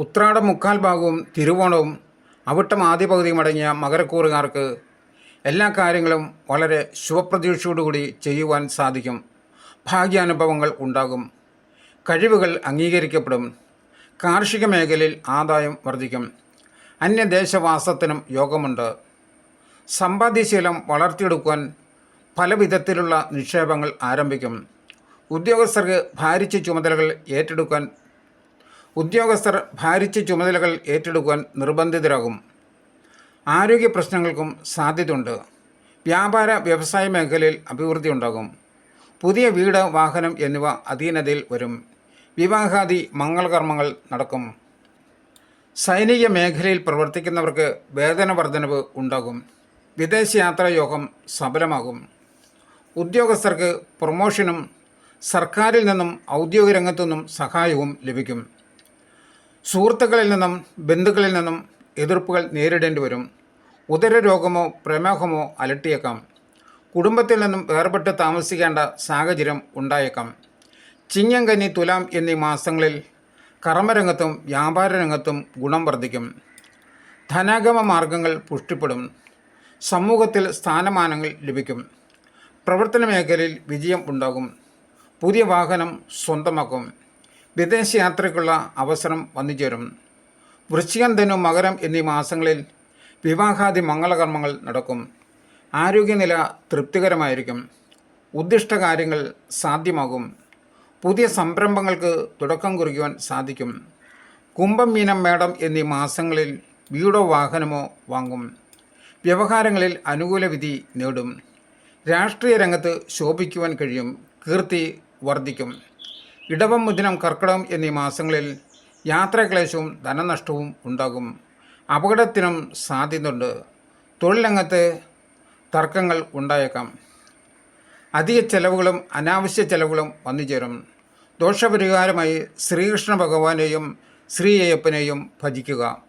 ഉത്രാടം മുക്കാൽ ഭാഗവും തിരുവോണവും അവിട്ടം ആദ്യ പകുതിയും അടങ്ങിയ മകരക്കൂറുകാർക്ക് എല്ലാ കാര്യങ്ങളും വളരെ ശുഭപ്രതീക്ഷയോടുകൂടി ചെയ്യുവാൻ സാധിക്കും. ഭാഗ്യാനുഭവങ്ങൾ ഉണ്ടാകും. കഴിവുകൾ അംഗീകരിക്കപ്പെടും. കാർഷിക മേഖലയിൽ ആദായം വർദ്ധിക്കും. അന്യദേശവാസത്തിനും യോഗമുണ്ട്. സമ്പാദ്യശീലം വളർത്തിയെടുക്കുവാൻ പല വിധത്തിലുള്ള നിക്ഷേപങ്ങൾ ആരംഭിക്കും. ഉദ്യോഗസ്ഥർക്ക് ഭാരിച്ച ചുമതലകൾ ഏറ്റെടുക്കാൻ ഉദ്യോഗസ്ഥർ ഭാരിച്ച ചുമതലകൾ ഏറ്റെടുക്കുവാൻ നിർബന്ധിതരാകും. ആരോഗ്യ പ്രശ്നങ്ങൾക്കും സാധ്യതയുണ്ട്. വ്യാപാര വ്യവസായ മേഖലയിൽ അഭിവൃദ്ധി ഉണ്ടാകും പുതിയ വീട് വാഹനം എന്നിവ അധീനതയിൽ വരും. വിവാഹാദി മംഗളകർമ്മങ്ങൾ നടക്കും. സൈനിക മേഖലയിൽ പ്രവർത്തിക്കുന്നവർക്ക് വേതന വർധനവ് ഉണ്ടാകും. വിദേശയാത്രാ യോഗം സഫലമാകും ഉദ്യോഗസ്ഥർക്ക് പ്രൊമോഷനും സർക്കാരിൽ നിന്നും ഔദ്യോഗിക രംഗത്തു നിന്നും സഹായവും ലഭിക്കും. സുഹൃത്തുക്കളിൽ നിന്നും ബന്ധുക്കളിൽ നിന്നും എതിർപ്പുകൾ നേരിടേണ്ടി വരും. ഉദരരോഗമോ പ്രമേഹമോ അലട്ടിയേക്കാം. കുടുംബത്തിൽ നിന്നും വേർപെട്ട് താമസിക്കേണ്ട സാഹചര്യം ഉണ്ടായേക്കാം. ചിങ്ങം കന്നി തുലാം എന്നീ മാസങ്ങളിൽ കർമ്മരംഗത്തും വ്യാപാര രംഗത്തും ഗുണം വർദ്ധിക്കും. ധനാഗമ മാർഗങ്ങൾ പുഷ്ടിപ്പെടും. സമൂഹത്തിൽ സ്ഥാനമാനങ്ങൾ ലഭിക്കും. പ്രവർത്തന മേഖലയിൽ വിജയം ഉണ്ടാകും. പുതിയ വാഹനം സ്വന്തമാക്കും. വിദേശയാത്രയ്ക്കുള്ള അവസരം വന്നുചേരും. വൃശ്ചികം ധനു മകരം എന്നീ മാസങ്ങളിൽ വിവാഹാദി മംഗളകർമ്മങ്ങൾ നടക്കും. ആരോഗ്യനില തൃപ്തികരമായിരിക്കും. ഉദ്ദിഷ്ട കാര്യങ്ങൾ സാധ്യമാകും. പുതിയ സംരംഭങ്ങൾക്ക് തുടക്കം കുറിക്കുവാൻ സാധിക്കും. കുംഭം മീനം മേടം എന്നീ മാസങ്ങളിൽ വീടോ വാഹനമോ വാങ്ങും. വ്യവഹാരങ്ങളിൽ അനുകൂല വിധി നേടും. രാഷ്ട്രീയ രംഗത്ത് ശോഭിക്കുവാൻ കഴിയും. കീർത്തി വർദ്ധിക്കും. ഇടവം മുദിനം കർക്കിടകം എന്നീ മാസങ്ങളിൽ യാത്രാക്ലേശവും ധനനഷ്ടവും ഉണ്ടാകും. അപകടത്തിനും സാധ്യതയുണ്ട്. തൊഴിലംഗത്ത് തർക്കങ്ങൾ ഉണ്ടായേക്കാം. അധിക ചെലവുകളും അനാവശ്യ ചെലവുകളും വന്നുചേരും. ദോഷപരിഹാരമായി ശ്രീകൃഷ്ണ ഭഗവാനെയും ശ്രീ അയ്യപ്പനെയും ഭജിക്കുക.